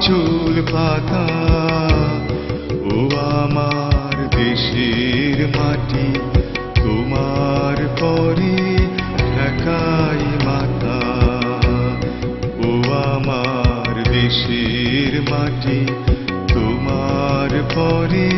আঁচল পাতা, ও আমার দেশের মাটি, তোমার পরে একাই মাতা। ও আমার দেশের মাটি, তোমার পরে